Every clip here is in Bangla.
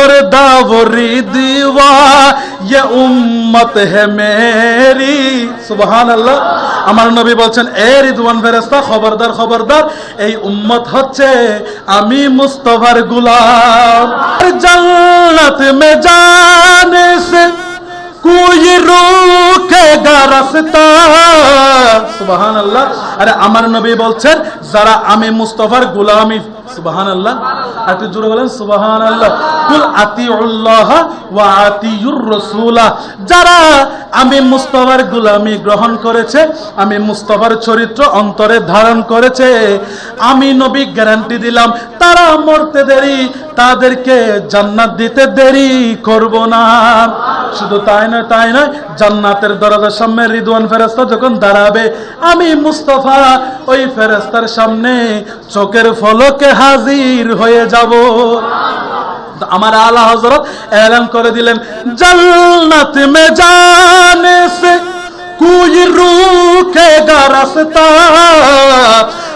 खबर दावरी दीवा ये उम्मत है मेरी সুবহান আল্লাহ আমার নবী বলছেন এ রিদওয়ান ফেরেস্তা খবরদার খবরদার এই উম্মত হচ্ছে আমি মুস্তফার গুলাম জান্নাত মে জানে সে কোই রুকেগা রাস্তা যারা আমি মুস্তফার গ্রহণ করেছে, আমি মুস্তফার চরিত্র অন্তরে ধারণ করেছে, আমি নবী গ্যারান্টি দিলাম, তারা মরতে দেরি তাদেরকে জান্নাত দিতে দেরি করব না। শুধু তাই নয় তাই নয়, জান্নাতের দরজার সামনে রিদওয়ান ফেরস্তা যখন দাঁড়াবে, আমি মুস্তফা ওই ফেরস্তার সামনে চোখের ফলকে হাজির হয়ে যাব। আমার আল্লাহ হজরত এলান করে দিলেন, জান্নাত মে জানে সে কুই রুখেগা রাস্তা,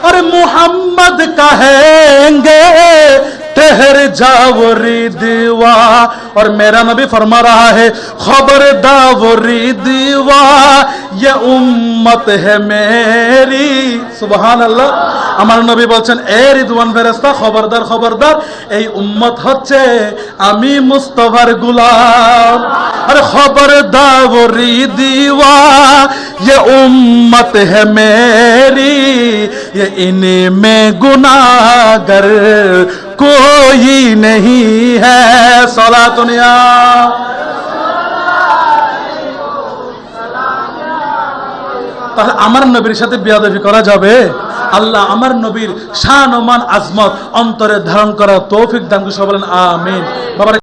আরে মুহাম্মদ কাহেঙ্গে ठहर जाओ दीवा और मेरा नबी फरमा रहा है खबर दावरी दीवा ये उम्मत है मेरी सुबहान अल्लाह আমার নবী বলছেন এ রিদওয়ান ফেরেস্তা খবরদার খবরদার এই উম্মত হচ্ছে আমি মুস্তফার গুলাম अरे खबर दावरी दीवा ये उम्मत है मेरी ये इनमें गुनागर कोई नहीं है सला दुनिया তাহলে আমার নবীর সাথে বিয়াদবি করা যাবে আল্লাহ আমার নবীর শান ও মান আজমত অন্তরে ধারণ করা তৌফিক দান করে সবাই বলেন আমিন বাবার